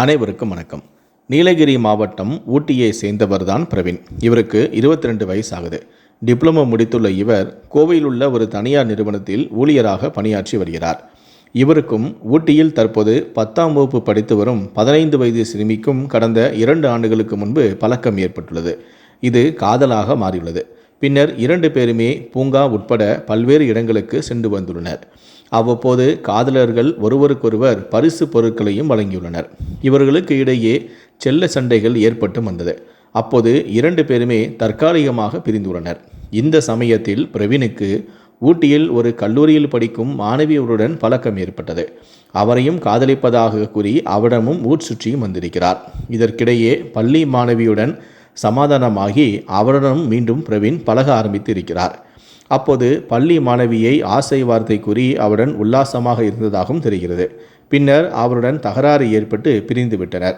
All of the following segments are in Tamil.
அனைவருக்கும் வணக்கம். நீலகிரி மாவட்டம் ஊட்டியை சேர்ந்தவர்தான் பிரவீன். இவருக்கு 22 ரெண்டு வயசாகுது. டிப்ளமோ முடித்துள்ள இவர் கோவையில் உள்ள ஒரு தனியார் நிறுவனத்தில் ஊழியராக பணியாற்றி வருகிறார். இவருக்கும் ஊட்டியில் தற்போது பத்தாம் வகுப்பு படித்து வரும் பதினைந்து வயது சிறுமிக்கும் கடந்த இரண்டு ஆண்டுகளுக்கு முன்பு பழக்கம் ஏற்பட்டுள்ளது. இது காதலாக மாறியுள்ளது. பின்னர் இரண்டு பேருமே பூங்கா உட்பட பல்வேறு இடங்களுக்கு சென்று வந்துள்ளனர். அவ்வப்போது காதலர்கள் ஒருவருக்கொருவர் பரிசு பொருட்களையும் வழங்கியுள்ளனர். இவர்களுக்கு இடையே செல்ல சண்டைகள் ஏற்பட்டு வந்தது. அப்போது இரண்டு பேருமே தற்காலிகமாக பிரிந்துள்ளனர். இந்த சமயத்தில் பிரவீனுக்கு ஊட்டியில் ஒரு கல்லூரியில் படிக்கும் மாணவியருடன் பழக்கம் ஏற்பட்டது. அவரையும் காதலிப்பதாக கூறி அவரிடமும் ஊர் சுற்றியும் வந்திருக்கிறார். இதற்கிடையே பள்ளி மாணவியுடன் சமாதானமாகி அவருடன் மீண்டும் பிரவீன் பழக ஆரம்பித்து இருக்கிறார் அப்போது பள்ளி மாணவியை ஆசை வார்த்தை கூறி அவருடன் உல்லாசமாக இருந்ததாகவும் தெரிகிறது. பின்னர் அவருடன் தகராறு ஏற்பட்டு பிரிந்து விட்டனர்.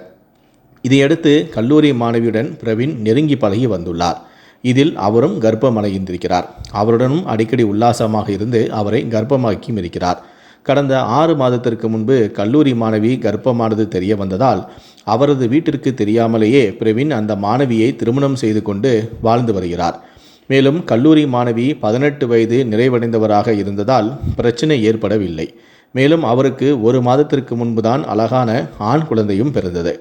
இதையடுத்து கல்லூரி மாணவியுடன் பிரவீன் நெருங்கி பழகி வந்துள்ளார். இதில் அவரும் கர்ப்பமடைந்திருக்கிறார். அவருடனும் அடிக்கடி உல்லாசமாக இருந்து அவரை கர்ப்பமாக்கியும் இருக்கிறார். கடந்த ஆறு மாதத்திற்கு முன்பு கல்லூரி மாணவி கர்ப்பமானது தெரிய வந்ததால் அவரது வீட்டிற்கு தெரியாமலேயே பிரவீன் அந்த மாணவியை திருமணம் செய்து கொண்டு வாழ்ந்து வருகிறார். மேலும் கல்லூரி மாணவி பதினெட்டு வயது நிறைவடைந்தவராக இருந்ததால் பிரச்சனை ஏற்படவில்லை. மேலும் அவருக்கு ஒரு மாதத்திற்கு முன்புதான் அழகான ஆண் குழந்தையும் பிறந்தது.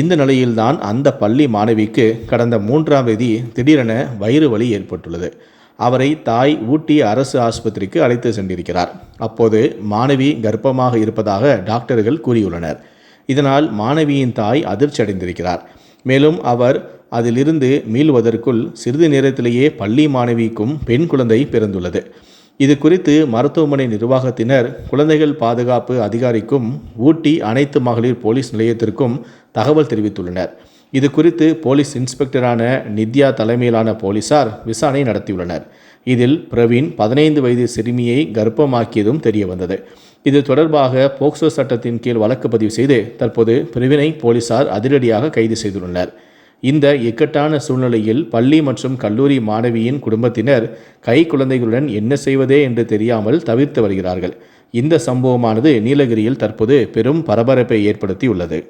இந்த நிலையில்தான் அந்த பள்ளி மாணவிக்கு கடந்த மூன்றாம் தேதி திடீரென வயிறு வலி ஏற்பட்டுள்ளது. அவரை தாய் ஊட்டி அரசு ஆஸ்பத்திரிக்கு அழைத்து சென்றிருக்கிறார். அப்போது மாணவி கர்ப்பமாக இருப்பதாக டாக்டர்கள் கூறியுள்ளனர். இதனால் மாணவியின் தாய் அதிர்ச்சி அடைந்திருக்கிறார் மேலும் அவர் அதிலிருந்து மீள்வதற்குள் சிறிது நேரத்திலேயே பள்ளி மாணவிக்கும் பெண் குழந்தை பிறந்துள்ளது. இது குறித்து மருத்துவமனை நிர்வாகத்தினர் குழந்தைகள் பாதுகாப்பு அதிகாரிக்கும் ஊட்டி அனைத்து மகளிர் போலீஸ் நிலையத்திற்கும் தகவல் தெரிவித்துள்ளனர். இது குறித்து போலீஸ் இன்ஸ்பெக்டரான நித்யா தலைமையிலான போலீசார் விசாரணை நடத்தியுள்ளனர். இதில் பிரவீன் பதினைந்து வயது சிறுமியை கர்ப்பமாக்கியதும் தெரிய வந்தது இது தொடர்பாக போக்சோ சட்டத்தின் கீழ் வழக்கு பதிவு செய்து தற்போது பிரவினை போலீசார் அதிரடியாக கைது செய்துள்ளனர். இந்த இக்கட்டான சூழ்நிலையில் பள்ளி மற்றும் கல்லூரி மாணவியின் குடும்பத்தினர் கை குழந்தைகளுடன் என்ன செய்வதே என்று தெரியாமல் தவிர்த்து வருகிறார்கள். இந்த சம்பவமானது நீலகிரியில் தற்போது பெரும் பரபரப்பை ஏற்படுத்தியுள்ளது.